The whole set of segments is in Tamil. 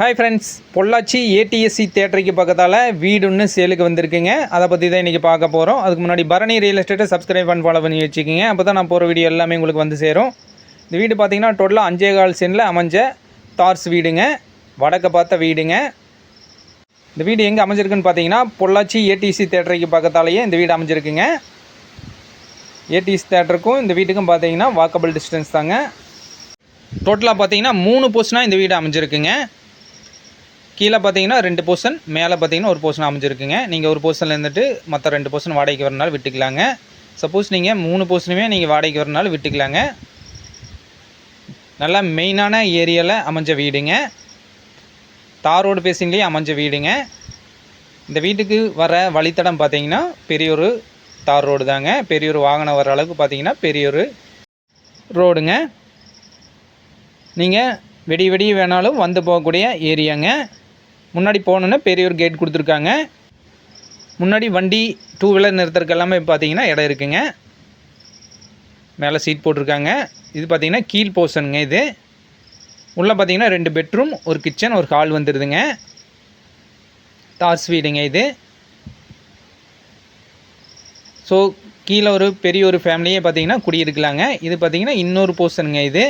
ஹாய் ஃப்ரெண்ட்ஸ் பொள்ளாச்சி ஏடிஎஸ்சி தேட்டருக்கு பக்கத்தால் வீடுன்னு சேலுக்கு வந்திருக்குங்க. அதை பற்றி தான் இன்றைக்கி பார்க்க போகிறோம் அதுக்கு முன்னாடி பரணி ரியல் எஸ்டேட்டை சப்ஸ்கிரைப் பண்ணி ஃபாலோ பண்ணி வச்சுக்கோங்க. அப்போ தான் நான் போகிற வீடியோ எல்லாமே உங்களுக்கு வந்து சேரும். இந்த வீடு பார்த்தீங்கன்னா டோட்டலாக அஞ்சே கால் சென்டில் அமைஞ்ச தார்ஸ் வீடுங்க. வடக்க பார்த்த வீடுங்க. இந்த வீடு எங்கே அமைஞ்சிருக்குன்னு பார்த்தீங்கன்னா பொள்ளாச்சி ஏடிஎஸ்சி தேட்டருக்கு பக்கத்தாலேயே இந்த வீடு அமைஞ்சிருக்குங்க. ஏடிசி தேட்டருக்கும் இந்த வீட்டுக்கும் பார்த்தீங்கன்னா வாக்கபிள் டிஸ்டன்ஸ் தாங்க. டோட்டலாக பார்த்தீங்கன்னா மூணு போஸ்ட்னால் இந்த வீடு அமைஞ்சிருக்குங்க. கீழே பார்த்தீங்கன்னா ரெண்டு போர்ஷன் மேலே பார்த்தீங்கன்னா ஒரு போர்ஷன் அமைஞ்சிருக்குங்க. நீங்கள் ஒரு போர்ஷனில் இருந்துட்டு மற்ற ரெண்டு போர்ஷன் வாடகைக்கு வரனாலும் விட்டுக்கலாங்க. சப்போஸ் நீங்கள் மூணு போர்ஷனுமே நீங்கள் வாடகைக்கு வரனாலும் விட்டுக்கலாங்க. நல்லா மெயினான ஏரியாவில் அமைஞ்ச வீடுங்க. தார் ரோடு பேசிங்லேயே அமைஞ்ச வீடுங்க. இந்த வீட்டுக்கு வர வழித்தடம் பார்த்தீங்கன்னா பெரியொரு தார் ரோடு தாங்க. பெரியொரு வாகனம் வர அளவுக்கு பார்த்தீங்கன்னா பெரியொரு ரோடுங்க. நீங்கள் வெடி வெடி வேணாலும் வந்து போகக்கூடிய ஏரியாங்க. முன்னாடி போனோன்னா பெரிய ஒரு கேட் கொடுத்துருக்காங்க. முன்னாடி வண்டி டூ வீலர் நிறுத்துறதுக்கு எல்லாமே பார்த்தீங்கன்னா இடம் இருக்குங்க. மேலே சீட் போட்டிருக்காங்க. இது பார்த்தீங்கன்னா கீழ் போர்ஷனுங்க இது. உள்ளே பார்த்தீங்கன்னா ரெண்டு பெட்ரூம் ஒரு கிச்சன் ஒரு ஹால் வந்துடுதுங்க தார்ஸ் வீடுங்க இது. ஸோ கீழே ஒரு பெரிய ஒரு ஃபேமிலியே பார்த்தீங்கன்னா குடியிருக்கலாங்க. இது பார்த்தீங்கன்னா இன்னொரு போர்ஷனுங்க இது.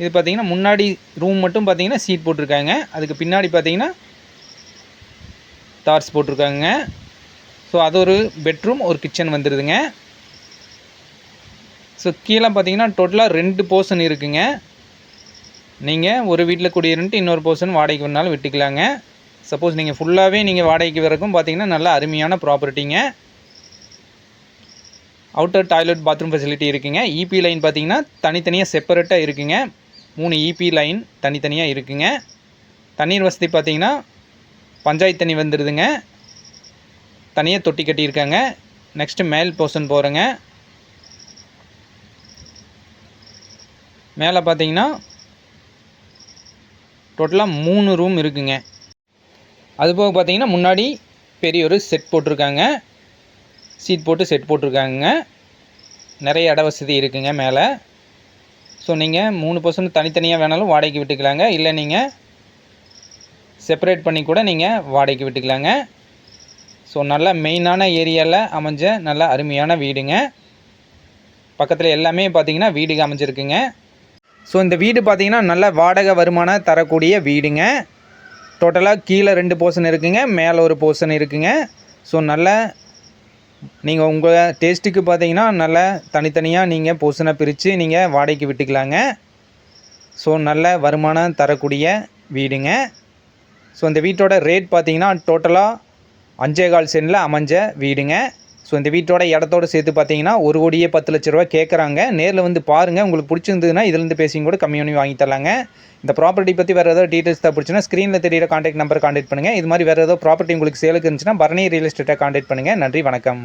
இது பார்த்தீங்கன்னா முன்னாடி ரூம் மட்டும் பார்த்தீங்கன்னா சீட் போட்டிருக்காங்க. அதுக்கு பின்னாடி பார்த்தீங்கன்னா தார்ஸ் போட்டிருக்காங்க. ஸோ அது ஒரு பெட்ரூம் ஒரு கிச்சன் வந்துடுதுங்க ஸோ கீழே பார்த்தீங்கன்னா டோட்டலாக ரெண்டு போர்ஷன் இருக்குங்க. நீங்கள் ஒரு வீட்டில் குடியிருந்துட்டு இன்னொரு போர்ஷன் வாடகைக்கு வேணாலும் விட்டுக்கலாங்க. சப்போஸ் நீங்கள் ஃபுல்லாகவே நீங்கள் வாடகைக்கு வரக்கும் பார்த்தீங்கன்னா நல்ல அருமையான ப்ராப்பர்ட்டிங்க அவுட்டர் டாய்லெட் பாத்ரூம் ஃபெசிலிட்டி இருக்குங்க. இபி லைன் பார்த்தீங்கன்னா தனித்தனியாக செப்பரேட்டாக இருக்குங்க. மூணு இபி லைன் தனித்தனியாக இருக்குங்க. தண்ணீர் வசதி பார்த்தீங்கன்னா பஞ்சாயத்து தண்ணி வந்துடுதுங்க தனியாக தொட்டி கட்டியிருக்காங்க. நெக்ஸ்ட்டு மேல் போர்ஷன் போகிறேங்க மேலே பார்த்தீங்கன்னா டோட்டலாக மூணு ரூம் இருக்குங்க. அதுபோக பார்த்தீங்கன்னா முன்னாடி பெரிய ஒரு செட் போட்டிருக்காங்க. சீட் போட்டு செட் போட்டிருக்காங்க. நிறைய இட வசதி இருக்குங்க மேலே. ஸோ நீங்கள் மூணு பர்சன்ட் தனித்தனியாக வேணாலும் வாடகைக்கு விட்டுக்கலாங்க. இல்லை நீங்கள் செப்பரேட் பண்ணி கூட நீங்கள் வாடகைக்கு விட்டுக்கலாங்க. ஸோ நல்ல மெயினான ஏரியாவில் அமைஞ்ச நல்ல அருமையான வீடுங்க. பக்கத்தில் எல்லாமே பார்த்தீங்கன்னா வீடுங்க அமைஞ்சிருக்குங்க. ஸோ இந்த வீடு பார்த்தீங்கன்னா நல்ல வாடகை வருமானம் தரக்கூடிய வீடுங்க. டோட்டலாக கீழே ரெண்டு போர்ஷன் இருக்குங்க மேலே ஒரு போர்ஷன் இருக்குங்க. ஸோ நல்ல நீங்கள் உங்கள் டேஸ்ட்டுக்கு பார்த்தீங்கன்னா நல்ல தனித்தனியாக நீங்கள் போர்ஷனை பிரித்து நீங்கள் வாடகைக்கு விட்டுக்கலாங்க. ஸோ நல்ல வருமானம் தரக்கூடிய வீடுங்க. ஸோ இந்த வீட்டோட ரேட் பார்த்தீங்கன்னா டோட்டலாக அஞ்சே கால் சென்டில் அமைஞ்ச வீடுங்க. ஸோ இந்த வீட்டோட இடத்தோட சேர்த்து பார்த்தீங்கன்னா ஒரு கோடியே பத்து லட்ச ரூபா கேட்குறாங்க. நேரில் வந்து பாருங்கள் உங்களுக்கு பிடிச்சிருந்ததுன்னா இதுலேருந்து பேசியும் கூட கம்மி பண்ணி வாங்கி தரலாங்க. இந்த ப்ராப்பர்ட்டி பற்றி வேறு ஏதாவது டீட்டெயில்ஸ் தான் பிடிச்சுன்னா ஸ்க்ரீனில் தெரியிற காண்டாக்ட் நம்பர் காண்டாக்ட் பண்ணுங்கள் இது மாதிரி வேறு ஏதோ ப்ராப்பர்ட்டி உங்களுக்கு சேலுக்கு இருந்துச்சுன்னா பரணி ரியல் எஸ்டேட்டை காண்டாக்ட் பண்ணுங்கள் நன்றி வணக்கம்.